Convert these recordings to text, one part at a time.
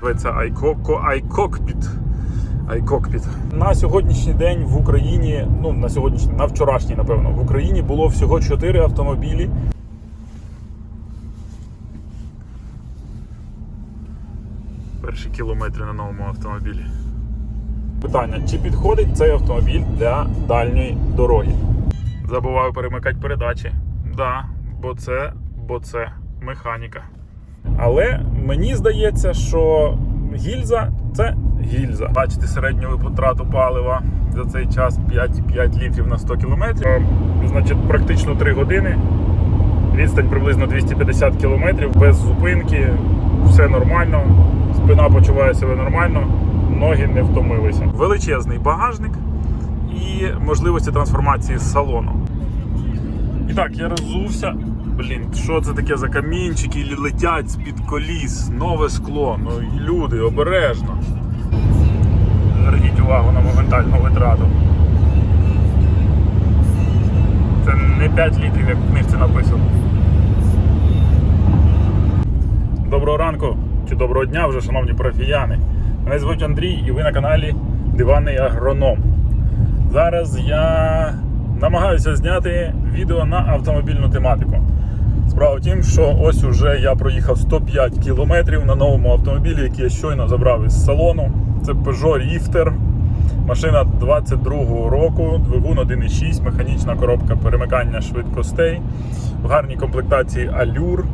Це iCockpit. iCockpit. На сьогоднішній день в Україні, ну на сьогоднішній, на вчорашній, напевно, в Україні було всього 4 автомобілі. Перші кілометри на новому автомобілі. Питання: чи підходить цей автомобіль для дальньої дороги? Забуваю перемикати передачі. Да, бо це, бо це механіка. Але мені здається, що гільза це гільза. Бачите середню потрату палива за цей час 5,5 літрів на 100 кілометрів. Е, Значить, практично 3 години. Відстань приблизно 250 кілометрів без зупинки. Все нормально. Спина почуває себе нормально, ноги не втомилися. Величезний багажник і можливості трансформації салону. І так, я роззувся. Блін, що це таке за камінчики летять з-під коліс, нове скло. Ну люди, обережно. Зверніть увагу на моментальну витрату. Це не 5 літрів, як в книжці написано. Доброго ранку чи доброго дня вже, шановні парафіяни. Мене звуть Андрій і ви на каналі Диванний Агроном. Зараз я намагаюся зняти відео на автомобільну тематику. Справа в тім, що ось уже я проїхав 105 кілометрів на новому автомобілі, який я щойно забрав із салону. Це Peugeot Rifter. Машина 22-го року, двигун 1.6, механічна коробка перемикання швидкостей, в гарній комплектації Allure.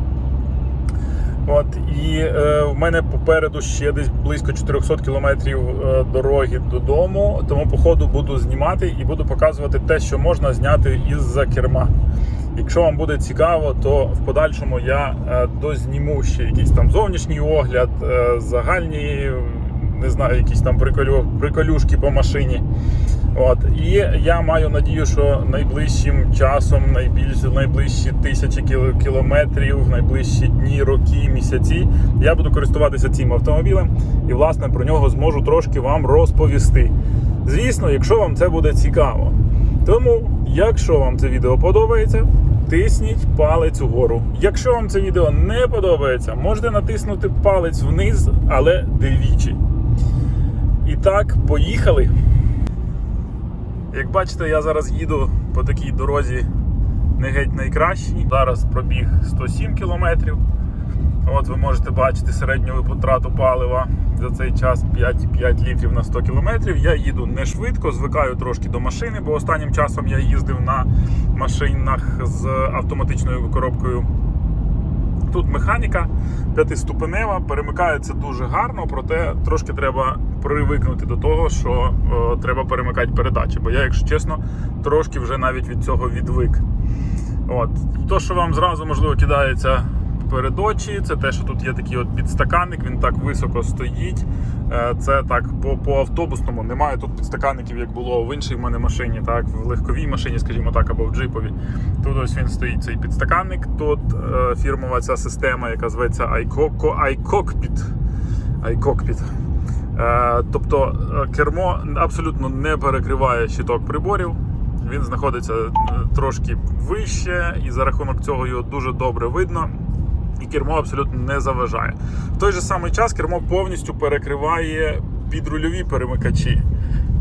От, і е, в мене попереду ще десь близько 400 кілометрів е, дороги додому. Тому по ходу буду знімати і буду показувати те, що можна зняти із-за керма. Якщо вам буде цікаво, то в подальшому я е, дозніму ще якийсь там зовнішній огляд, е, загальні, не знаю, якісь там приколю, приколюшки по машині. От. І я маю надію, що найближчим часом, найбільш, найближчі тисячі кіл- кілометрів, найближчі дні, роки, місяці, я буду користуватися цим автомобілем і, власне, про нього зможу трошки вам розповісти. Звісно, якщо вам це буде цікаво. Тому, якщо вам це відео подобається, тисніть палець угору. Якщо вам це відео не подобається, можете натиснути палець вниз, але двічі. І так, поїхали. Як бачите, я зараз їду по такій дорозі не геть найкращій. Зараз пробіг 107 кілометрів. От ви можете бачити середню потрату палива за цей час 5,5 літрів на 100 кілометрів. Я їду не швидко, звикаю трошки до машини, бо останнім часом я їздив на машинах з автоматичною коробкою. Тут механіка п'ятиступенева, перемикається дуже гарно, проте трошки треба привикнути до того, що е, треба перемикати передачі. Бо я, якщо чесно, трошки вже навіть від цього відвик. От. То, що вам зразу можливо кидається перед очі, це те, що тут є такий от підстаканник, він так високо стоїть. Е, Це так по, автобусному. Немає тут підстаканників, як було в іншій в мене машині, так, в легковій машині, скажімо так, або в джиповій. Тут ось він стоїть цей підстаканник. Тут е, фірмова ця система, яка зветься iCo- iCockpit. iCockpit. Е, тобто е, кермо абсолютно не перекриває щиток приборів. Він знаходиться е, трошки вище, і за рахунок цього його дуже добре видно. І кермо абсолютно не заважає. В той же самий час кермо повністю перекриває підрульові перемикачі.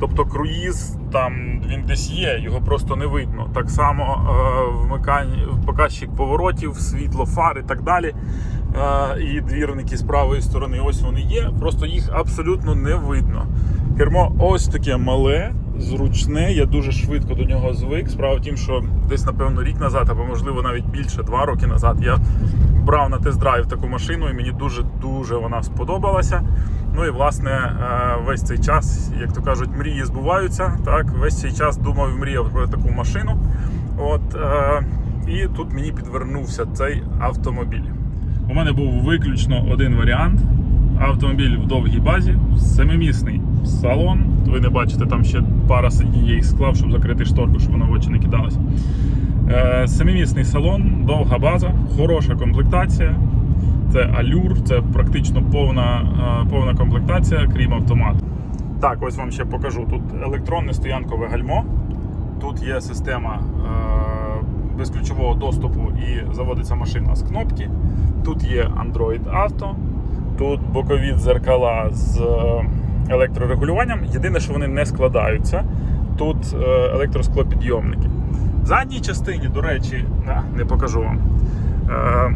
Тобто круїз там він десь є, його просто не видно. Так само е, вмикання, показчик поворотів, світло, фар і так далі. Е, і двірники з правої сторони, ось вони є, просто їх абсолютно не видно. Кермо ось таке мале, зручне, я дуже швидко до нього звик. Справа в тім, що десь, напевно, рік назад, або можливо навіть більше, два роки назад, я брав на тест-драйв таку машину, і мені дуже-дуже вона сподобалася. Ну і власне е, весь цей час, як то кажуть, мрії збуваються. Так, весь цей час думав і мріяв про таку машину. От, е, і тут мені підвернувся цей автомобіль. У мене був виключно один варіант. Автомобіль в довгій базі, семимісний салон. Ви не бачите, там ще пара сидінь їх склав, щоб закрити шторку, щоб вона в очі не кидалася. Е, Семимісний салон, довга база, хороша комплектація. Це алюр, це практично повна, е, повна комплектація, крім автомату. Так, ось вам ще покажу. Тут електронне стоянкове гальмо. Тут є система е, безключового доступу і заводиться машина з кнопки. Тут є Android Auto. тут бокові дзеркала з електрорегулюванням. Єдине, що вони не складаються. Тут е, електросклопідйомники. В задній частині, до речі, не покажу вам. Е,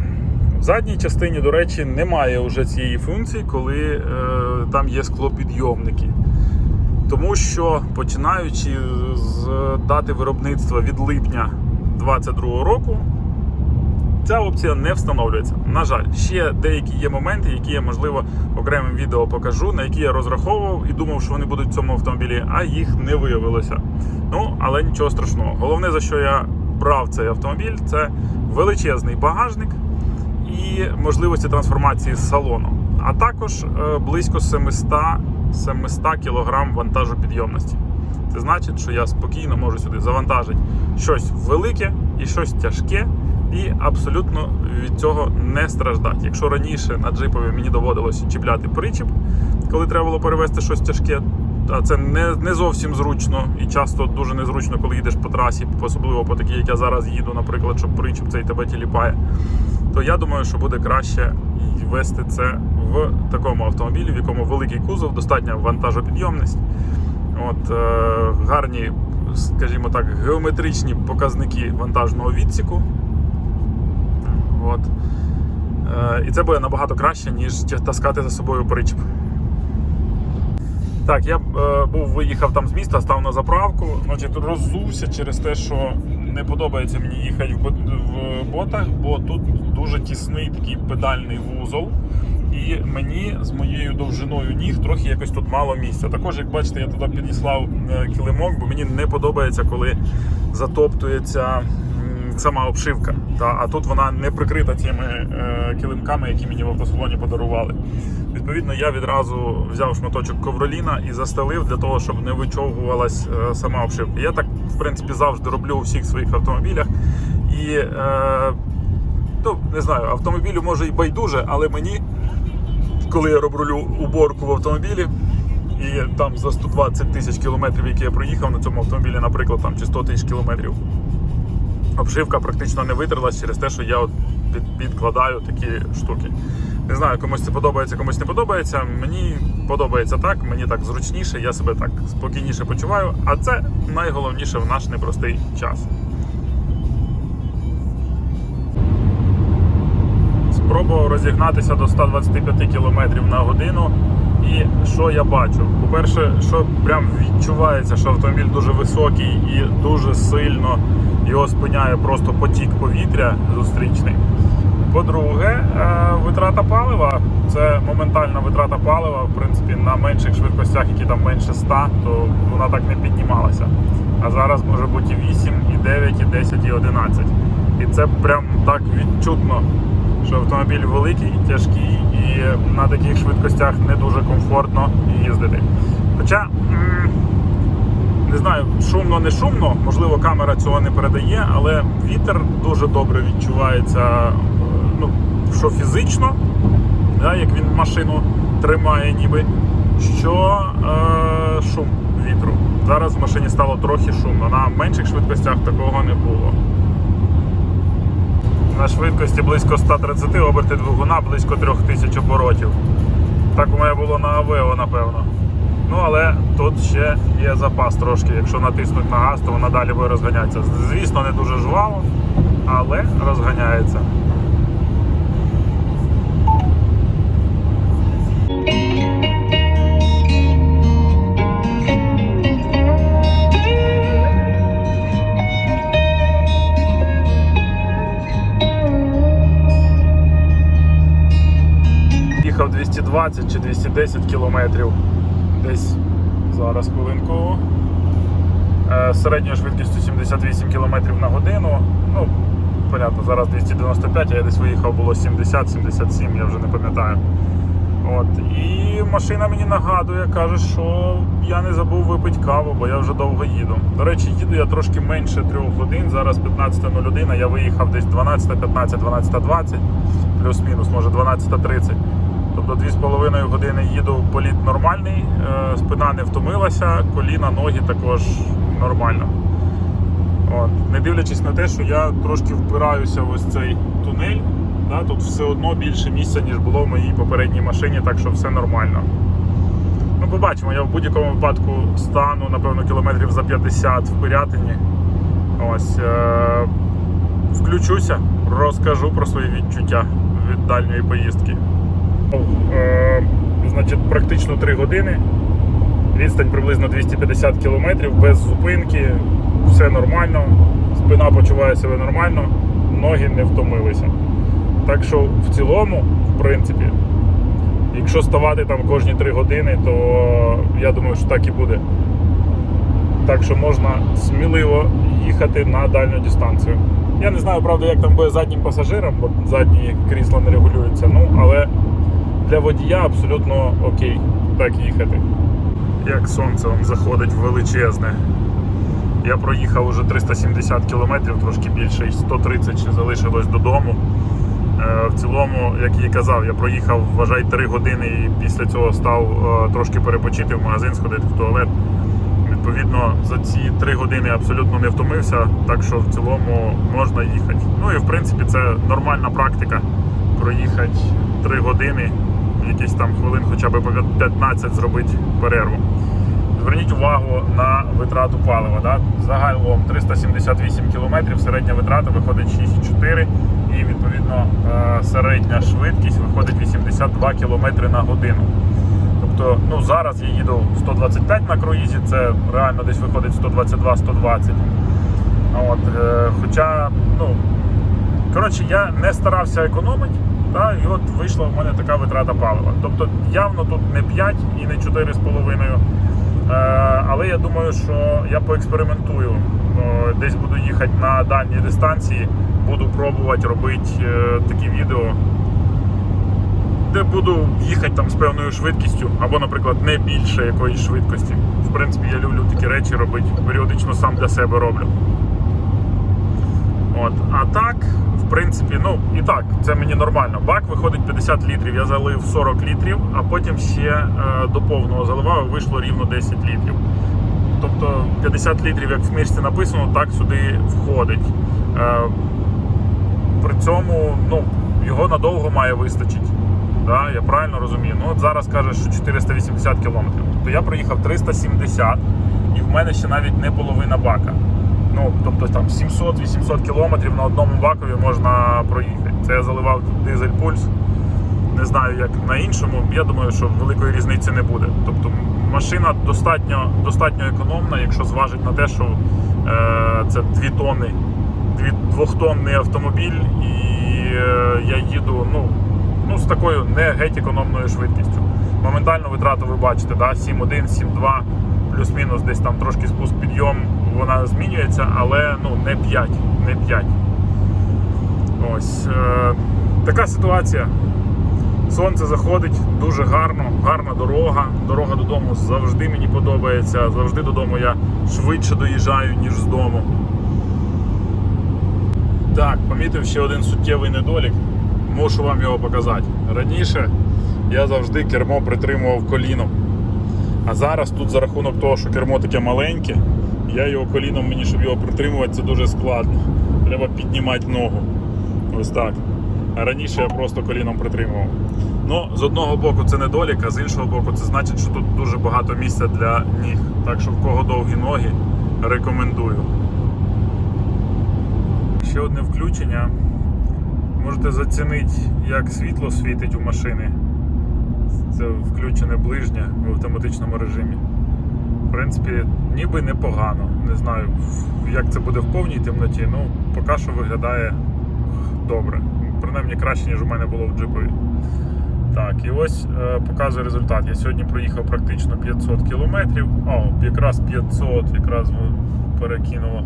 В задній частині, до речі, немає вже цієї функції, коли е, там є склопідйомники. Тому що починаючи з дати виробництва від липня 2022 року, ця опція не встановлюється. На жаль, ще деякі є моменти, які я, можливо, окремим відео покажу, на які я розраховував і думав, що вони будуть в цьому автомобілі, а їх не виявилося. Ну, але нічого страшного. Головне, за що я брав цей автомобіль, це величезний багажник і можливості трансформації салону, а також е, близько 700, 700 кг вантажу підйомності. Це значить, що я спокійно можу сюди завантажити щось велике і щось тяжке, і абсолютно від цього не страждати. Якщо раніше на джипові мені доводилося чіпляти причіп, коли треба було перевезти щось тяжке, а це не, не зовсім зручно і часто дуже незручно, коли їдеш по трасі, особливо по такій, як я зараз їду, наприклад, щоб причіп цей тебе тіліпає. То я думаю, що буде краще вести це в такому автомобілі, в якому великий кузов, достатня вантажопідйомність. От, е, гарні, скажімо так, геометричні показники вантажного відсіку. От. Е, і це буде набагато краще, ніж таскати за собою причіп. Так, я е, був виїхав там з міста, став на заправку. Значить, роззувся через те, що не подобається мені їхати в, в ботах, бо тут дуже тісний такий педальний вузол. І мені з моєю довжиною ніг трохи якось тут мало місця. Також, як бачите, я туди підіслав е, килимок, бо мені не подобається, коли затоптується сама обшивка. Та, а тут вона не прикрита цими е, килимками, які мені в автосалоні подарували. Відповідно, я відразу взяв шматочок ковроліна і застелив для того, щоб не вичовгувалась е, сама обшивка. Я так, в принципі, завжди роблю у всіх своїх автомобілях. І е, ну, не знаю, автомобілю може і байдуже, але мені, коли я роблю уборку в автомобілі, і там за 120 тисяч кілометрів, які я проїхав на цьому автомобілі, наприклад, там чи 100 тисяч кілометрів, обшивка практично не витерлась через те, що я от під, підкладаю такі штуки. Не знаю, комусь це подобається, комусь не подобається. Мені подобається так, мені так зручніше, я себе так спокійніше почуваю. А це найголовніше в наш непростий час. Спробував розігнатися до 125 км на годину. І що я бачу? По-перше, що прям відчувається, що автомобіль дуже високий і дуже сильно його спиняє просто потік повітря зустрічний. По-друге, е, витрата палива це моментальна витрата палива. В принципі, на менших швидкостях, які там менше 100, то вона так не піднімалася. А зараз може бути і 8, і 9, і 10, і 11. І це прям так відчутно, що автомобіль великий, тяжкий і на таких швидкостях не дуже комфортно їздити. Хоча. не знаю, шумно, не шумно, можливо, камера цього не передає, але вітер дуже добре відчувається, е, ну, що фізично, да, як він машину тримає, ніби, що е, шум вітру. Зараз в машині стало трохи шумно. На менших швидкостях такого не було. На швидкості близько 130 оберти двигуна, близько 3000 оборотів. Так у мене було на Авео, напевно. Ну, але тут ще є запас трошки. Якщо натиснуть на газ, то вона далі буде розганятися. Звісно, не дуже жваво, але розганяється. Їхав 220 чи 210 кілометрів. Десь зараз хвилинку. Е, середньою швидкістю 78 км на годину. Ну, понятно, зараз 295, а я десь виїхав було 70-77, я вже не пам'ятаю. От. І машина мені нагадує, каже, що я не забув випити каву, бо я вже довго їду. До речі, їду я трошки менше 3 годин, зараз 15.01, я виїхав десь 12.15, 12.20, плюс-мінус, може 12.30. Тобто 2,5 години їду, політ нормальний, е, спина не втомилася, коліна, ноги також нормально. От. Не дивлячись на те, що я трошки впираюся в ось цей тунель, Да? Тут все одно більше місця, ніж було в моїй попередній машині, так що все нормально. Ну, побачимо, я в будь-якому випадку стану, напевно, кілометрів за 50 в Пирятині. Ось. Е- включуся, розкажу про свої відчуття від дальньої поїздки. Е- значить, практично 3 години. Відстань приблизно 250 кілометрів, без зупинки, все нормально, спина почуває себе нормально, ноги не втомилися. Так що в цілому, в принципі, якщо ставати там кожні 3 години, то я думаю, що так і буде. Так що можна сміливо їхати на дальню дистанцію. Я не знаю, правда, як там буде заднім пасажирам, бо задні крісла не регулюються. Ну, але для водія абсолютно окей так їхати. Як сонце вам заходить величезне. Я проїхав уже 370 кілометрів, трошки більше, і 130 ще залишилось додому. Е, В цілому, як і казав, я проїхав, вважай, 3 години і після цього став е, трошки перепочити в магазин, сходити в туалет. Відповідно, за ці 3 години абсолютно не втомився, так що в цілому можна їхати. Ну і в принципі це нормальна практика проїхати 3 години, якісь там хвилин хоча б по 15 зробити перерву. Зверніть увагу на витрату палива. Да? Загалом 378 км, середня витрата виходить 6,4 і відповідно е, середня швидкість виходить 82 км на годину. Тобто ну, зараз я їду 125 на круїзі, це реально десь виходить 122-120. От, е, хоча, ну, коротше, я не старався економити, та, і от вийшла в мене така витрата палива. Тобто явно тут не 5 і не 4,5. Е, але я думаю, що я поекспериментую. Десь буду їхати на дальні дистанції, буду пробувати робити е, такі відео, де буду їхати там з певною швидкістю, або, наприклад, не більше якоїсь швидкості. В принципі, я люблю такі речі робити, періодично сам для себе роблю. От. А так, принципі, ну і так, це мені нормально. Бак виходить 50 літрів, я залив 40 літрів, а потім ще е, до повного заливав і вийшло рівно 10 літрів. Тобто 50 літрів, як в книжці написано, так сюди входить. Е, при цьому ну, його надовго має вистачити. Да, я правильно розумію. Ну от зараз каже, що 480 кілометрів. Тобто я проїхав 370 і в мене ще навіть не половина бака. Ну, тобто там 700-800 кілометрів на одному бакові можна проїхати. Це я заливав дизель пульс. Не знаю, як на іншому. Я думаю, що великої різниці не буде. Тобто машина достатньо, достатньо економна, якщо зважить на те, що е, це 2 тонни, 2 тонний автомобіль, і е, я їду ну, ну, з такою не геть економною швидкістю. Моментально витрату ви бачите, да? 7.1, 7.2, плюс-мінус десь там трошки спуск підйом, вона змінюється, але ну, не 5. Не 5. Ось е, така ситуація. Сонце заходить дуже гарно, гарна дорога. Дорога додому завжди мені подобається. Завжди додому я швидше доїжджаю, ніж з дому. Так, помітив ще один суттєвий недолік. Мушу вам його показати. Раніше я завжди кермо притримував коліном. А зараз тут за рахунок того, що кермо таке маленьке, я його коліном, мені, щоб його притримувати, це дуже складно. Треба піднімати ногу. Ось так. А раніше я просто коліном притримував. Ну, з одного боку це недолік, а з іншого боку, це значить, що тут дуже багато місця для ніг. Так що в кого довгі ноги, рекомендую. Ще одне включення. Можете зацінити, як світло світить у машини. Це включене ближнє в автоматичному режимі. В принципі, ніби непогано. Не знаю, як це буде в повній темноті, ну поки що виглядає добре. Принаймні краще, ніж у мене було в джипові. Так, і ось е, показує результат. Я сьогодні проїхав практично 500 кілометрів. О, якраз 500, якраз перекинуло.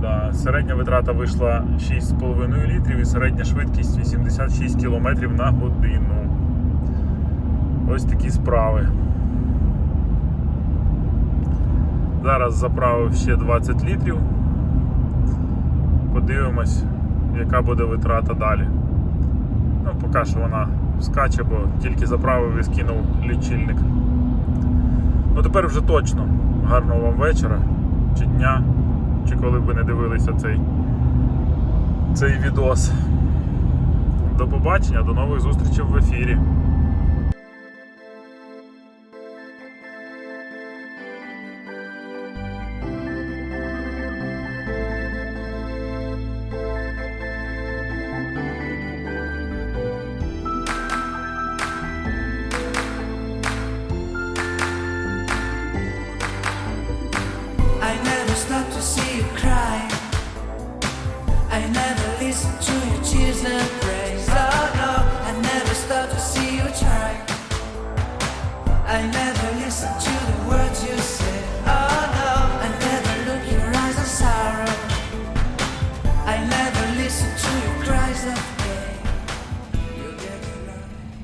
Да, середня витрата вийшла 6,5 літрів і середня швидкість 86 км на годину. Ось такі справи. Зараз заправив ще 20 літрів. Подивимось, яка буде витрата далі. Ну, поки що вона скаче, бо тільки заправив і скинув лічильник. Ну тепер вже точно. Гарного вам вечора чи дня, чи коли ви не дивилися цей, цей відос. до побачення, до нових зустрічей в ефірі. To